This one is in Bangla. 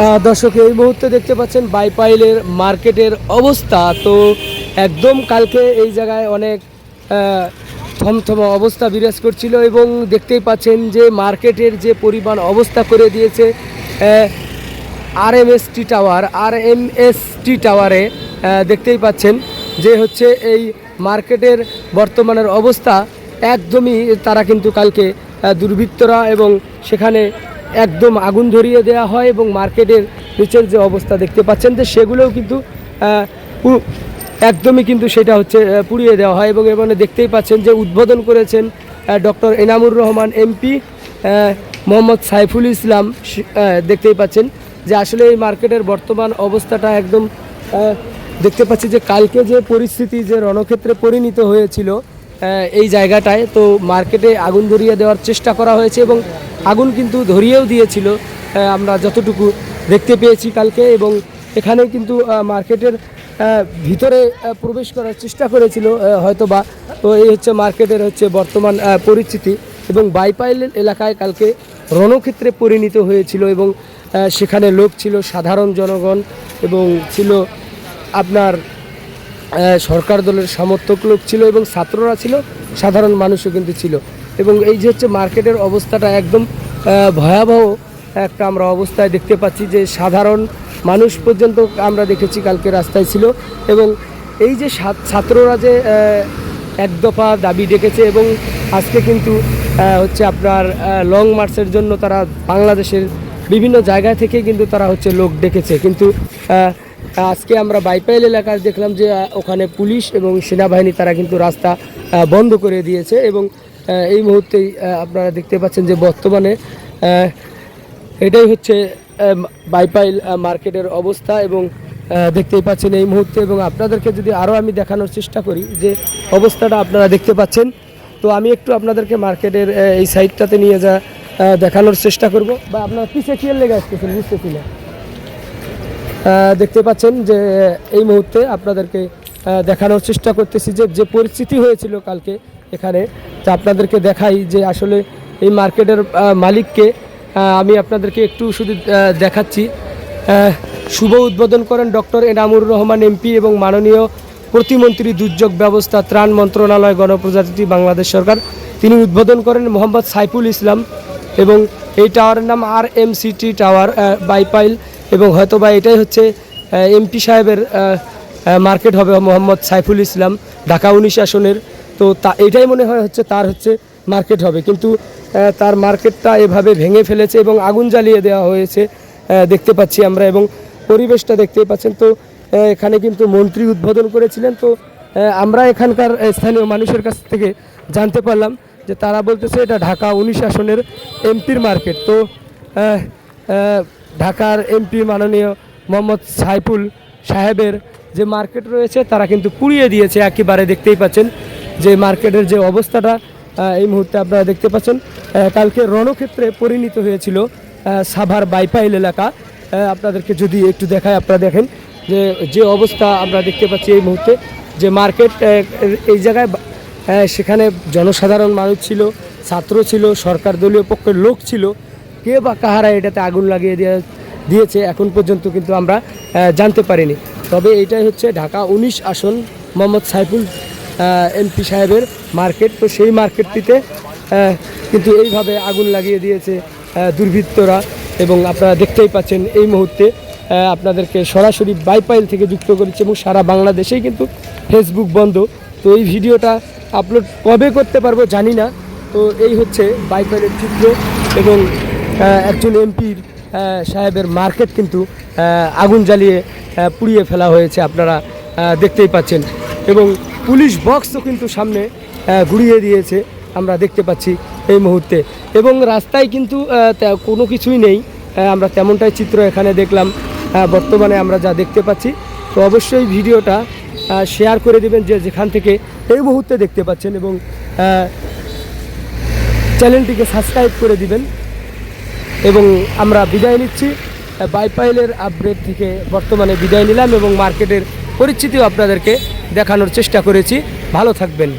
দর্শক, এই মুহূর্তে দেখতে পাচ্ছেন বাইপাইলের মার্কেটের অবস্থা। তো একদম কালকে এই জায়গায় অনেক থমথমা অবস্থা বিরাজ করছিল এবং দেখতেই পাচ্ছেন যে মার্কেটের যে পরিমাণ অবস্থা করে দিয়েছে R M S T tower R M S T টাওয়ারে দেখতেই পাচ্ছেন যে হচ্ছে এই মার্কেটের বর্তমানের অবস্থা। একদমই তারা কিন্তু কালকে দুর্বৃত্তরা এবং সেখানে একদম আগুন ধরিয়ে দেওয়া হয় এবং মার্কেটের নিচের যে অবস্থা দেখতে পাচ্ছেন যে সেগুলোও কিন্তু একদমই কিন্তু সেটা হচ্ছে পুড়িয়ে দেওয়া হয় এবং এখানে দেখতেই পাচ্ছেন যে উদ্বোধন করেছেন ডক্টর এনামুর রহমান এমপি মোহাম্মদ সাইফুল ইসলাম দেখতেই পাচ্ছেন যে আসলে এই মার্কেটের বর্তমান অবস্থাটা একদম দেখতে পাচ্ছি যে কালকে যে পরিস্থিতি, যে রণক্ষেত্রে পরিণত হয়েছিল এই জায়গাটায়, তো মার্কেটে আগুন ধরিয়ে দেওয়ার চেষ্টা করা হয়েছে এবং আগুন কিন্তু ধরিয়েও দিয়েছিল। আমরা যতটুকু দেখতে পেয়েছি কালকে এবং এখানে কিন্তু মার্কেটের ভিতরে প্রবেশ করার চেষ্টা করেছিল হয়তো বা তো এই হচ্ছে মার্কেটের হচ্ছে বর্তমান পরিস্থিতি এবং বাইপাইল এলাকায় কালকে রণক্ষেত্রে পরিণত হয়েছিল এবং সেখানে লোক ছিল সাধারণ জনগণ এবং ছিল আপনার সরকার দলের সমর্থক লোক ছিল এবং ছাত্ররা ছিল, সাধারণ মানুষও কিন্তু ছিল। এবং এই যে হচ্ছে মার্কেটের অবস্থাটা একদম ভয়াবহ একটা আমরা অবস্থায় দেখতে পাচ্ছি যে সাধারণ মানুষ পর্যন্ত আমরা দেখেছি কালকে রাস্তায় ছিল এবং এই যে ছাত্ররা যে এক দফা দাবি ডেকেছে এবং আজকে কিন্তু হচ্ছে আপনার লং মার্চের জন্য তারা বাংলাদেশের বিভিন্ন জায়গা থেকে কিন্তু তারা হচ্ছে লোক ডেকেছে। কিন্তু আজকে আমরা বাইপাইল এলাকায় দেখলাম যে ওখানে পুলিশ এবং সেনাবাহিনী তারা কিন্তু রাস্তা বন্ধ করে দিয়েছে এবং এই মুহূর্তেই আপনারা দেখতে পাচ্ছেন যে বর্তমানে এটাই হচ্ছে বাইপাইল মার্কেটের অবস্থা এবং দেখতেই পাচ্ছেন এই মুহূর্তে এবং আপনাদেরকে যদি আরও আমি দেখানোর চেষ্টা করি যে অবস্থাটা আপনারা দেখতে পাচ্ছেন, তো আমি একটু আপনাদেরকে মার্কেটের এই সাইডটাতে নিয়ে যা দেখানোর চেষ্টা করব। বা আপনারা পিছিয়ে কি লেগে আসতেছেন বুঝতেছি না। দেখতে পাচ্ছেন যে, এই মুহূর্তে আপনাদেরকে দেখানোর চেষ্টা করতেছি যে যে পরিস্থিতি হয়েছিল কালকে এখানে। তা আপনাদেরকে দেখাই যে আসলে এই মার্কেটের মালিককে আমি আপনাদেরকে একটু শুধু দেখাচ্ছি। শুভ উদ্বোধন করেন ডক্টর এনামুর রহমান এমপি এবং মাননীয় প্রতিমন্ত্রী দুর্যোগ ব্যবস্থা ত্রাণ মন্ত্রণালয় গণপ্রজাতন্ত্রী বাংলাদেশ সরকার। তিনি উদ্বোধন করেন মোহাম্মদ সাইফুল ইসলাম এবং এই টাওয়ারের নাম R M city tower Baipail এবং হয়তো বা এটাই হচ্ছে এমপি সাহেবের মার্কেট হবে মোহাম্মদ সাইফুল ইসলাম, ঢাকা উনিশ আসনের তো তা এটাই মনে হয় হচ্ছে তার হচ্ছে মার্কেট হবে। কিন্তু তার মার্কেটটা এভাবে ভেঙে ফেলেছে এবং আগুন জ্বালিয়ে দেওয়া হয়েছে দেখতে পাচ্ছি আমরা এবং পরিবেশটা দেখতেই পাচ্ছেন। তো এখানে কিন্তু মন্ত্রী উদ্বোধন করেছিলেন। তো আমরা এখানকার স্থানীয় মানুষের কাছ থেকে জানতে পারলাম যে তারা বলতেছে এটা ঢাকা উনিশ আসনের এমপির মার্কেট তো ঢাকার এমপি মাননীয় মোহাম্মদ সাইফুল সাহেবের যে মার্কেট রয়েছে, তারা কিন্তু পুড়িয়ে দিয়েছে একেবারে, দেখতেই পাচ্ছেন। যে মার্কেটের যে অবস্থাটা এই মুহূর্তে আপনারা দেখতে পাচ্ছেন কালকে রণক্ষেত্রে পরিণত হয়েছিল সাভার বাইপাইল এলাকা। আপনাদেরকে যদি একটু দেখায়, আপনারা দেখেন যে যে অবস্থা আমরা দেখতে পাচ্ছি এই মুহূর্তে, যে মার্কেট এই জায়গায় সেখানে জনসাধারণ মানুষ ছিল, ছাত্র ছিল, সরকার দলীয় পক্ষের লোক ছিল, কে বা কাহারা এটাতে আগুন লাগিয়ে দিয়ে, দিয়েছে, এখন পর্যন্ত কিন্তু আমরা জানতে পারিনি। তবে এটাই হচ্ছে ঢাকা উনিশ আসন, মোহাম্মদ সাইফুল এমপি সাহেবের মার্কেট। তো সেই মার্কেটটিতে কিন্তু এইভাবে আগুন লাগিয়ে দিয়েছে দুর্বৃত্তরা। এবং আপনারা দেখতেই পাচ্ছেন এই মুহূর্তে আপনাদেরকে সরাসরি বাইপাইল থেকে যুক্ত করেছে এবং সারা বাংলাদেশেই কিন্তু ফেসবুক বন্ধ। তো এই ভিডিওটা আপলোড কবে করতে পারব জানি না। তো এই হচ্ছে বাইপাইলের চিত্র এবং একজন এমপির সাহেবের মার্কেট কিন্তু আগুন জ্বালিয়ে পুড়িয়ে ফেলা হয়েছে আপনারা দেখতেই পাচ্ছেন। এবং পুলিশ বক্সও কিন্তু সামনে ঘুরিয়ে দিয়েছে। আমরা দেখতে পাচ্ছি এই মুহূর্তে। এবং রাস্তায় কিন্তু কোনো কিছুই নেই। আমরা তেমনটাই চিত্র এখানে দেখলাম। বর্তমানে আমরা যা দেখতে পাচ্ছি। তো অবশ্যই ভিডিওটা শেয়ার করে দেবেন যে যেখান থেকে এই মুহূর্তে দেখতে পাচ্ছেন এবং চ্যানেলটিকে সাবস্ক্রাইব করে দিবেন। এবং আমরা বিদায় নিচ্ছি। বাইপাইলের আপডেট থেকে বর্তমানে বিদায় নিলাম এবং মার্কেটের পরিস্থিতিও আপনাদেরকে দেখানোর চেষ্টা করেছি। ভালো থাকবেন।